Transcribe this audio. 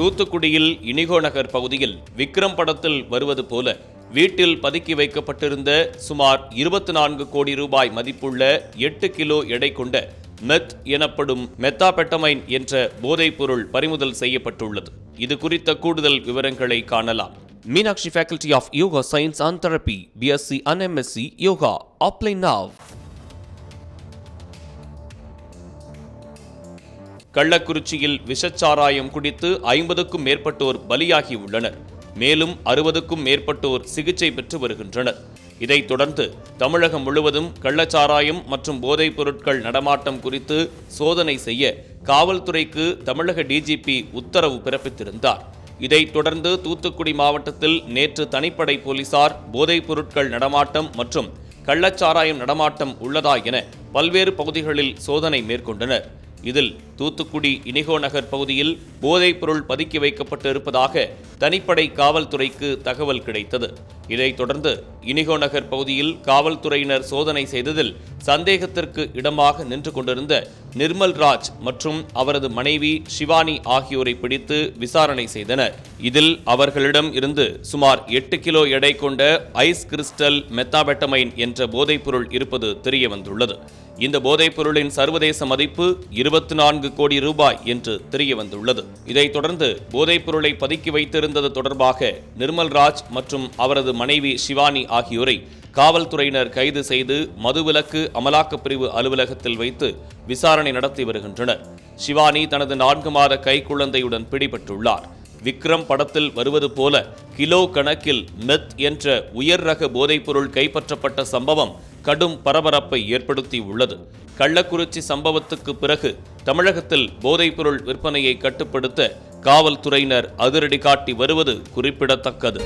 தூத்துக்குடியில் இனிகோ நகர் பகுதியில் விக்ரம் படத்தில் வருவது போல வீட்டில் பதுக்கி வைக்கப்பட்டிருந்த சுமார் இருபத்தி நான்கு கோடி ரூபாய் மதிப்புள்ள எட்டு கிலோ எடை கொண்ட மெத் எனப்படும் மெத்தாபெட்டமைன் என்ற போதைப்பொருள் பறிமுதல் செய்யப்பட்டுள்ளது. இது குறித்த கூடுதல் விவரங்களை காணலாம். Meenakshi faculty of yoga science and therapy BSc and MSc yoga offline now கள்ளக்குறிச்சியில் விஷச்சாராயம் குடித்து ஐம்பதுக்கும் மேற்பட்டோர் பலியாகி உள்ளனர் மேலும் அறுபதுக்கும் மேற்பட்டோர் சிகிச்சை பெற்று வருகின்றனர். இதைத் தொடர்ந்து தமிழகம் முழுவதும் கள்ளச்சாராயம் மற்றும் போதைப் பொருட்கள் நடமாட்டம் குறித்து சோதனை செய்ய காவல்துறைக்கு தமிழக டிஜிபி உத்தரவு பிறப்பித்திருந்தார். இதைத் தொடர்ந்து தூத்துக்குடி மாவட்டத்தில் நேற்று தனிப்படை போலீசார் போதைப் பொருட்கள் நடமாட்டம் மற்றும் கள்ளச்சாராயம் நடமாட்டம் உள்ளதா என பல்வேறு பகுதிகளில் சோதனை மேற்கொண்டனர். இதில் தூத்துக்குடி இனிகோ நகர் பகுதியில் போதைப் பொருள் பதுக்கி வைக்கப்பட்டு இருப்பதாக தனிப்படை காவல்துறைக்கு தகவல் கிடைத்தது. இதைத் தொடர்ந்து இனிகோ நகர் பகுதியில் காவல்துறையினர் சோதனை செய்ததில் சந்தேகத்திற்கு இடமாக நின்று கொண்டிருந்த நிர்மல் ராஜ் மற்றும் அவரது மனைவி சிவானி ஆகியோரை பிடித்து விசாரணை செய்தனர். இதில் அவர்களிடம் இருந்து சுமார் எட்டு கிலோ எடை கொண்ட ஐஸ் கிறிஸ்டல் மெத்தாபெட்டமைன் என்ற போதைப்பொருள் இருப்பது தெரிய வந்துள்ளது. இந்த போதைப் பொருளின் சர்வதேச மதிப்பு இருபத்தி நான்கு கோடி ரூபாய் என்று தெரிய வந்துள்ளது. இதைத் தொடர்ந்து போதைப் பொருளை பதுக்கி இருந்தது தொடர்பாக நிர்மல் ராஜ் மற்றும் அவரது மனைவி சிவானி ஆகியோரை காவல்துறையினர் கைது செய்து மதுவிலக்கு அமலாக்கப் பிரிவு அலுவலகத்தில் வைத்து விசாரணை நடத்தி வருகின்றனர். சிவானி தனது நான்கு மாத கைக்குழந்தையுடன் பிடிபட்டுள்ளார். விக்ரம் படத்தில் வருவது போல கிலோ கணக்கில் மெத் என்ற உயர் ரக போதைப்பொருள் கைப்பற்றப்பட்ட சம்பவம் கடும் பரபரப்பை ஏற்படுத்தி உள்ளது கள்ளக்குறிச்சி சம்பவத்துக்கு பிறகு தமிழகத்தில் போதைப்பொருள் விற்பனையை கட்டுப்படுத்த காவல்துறையினர் அதிரடி காட்டி வருவது குறிப்பிடத்தக்கது.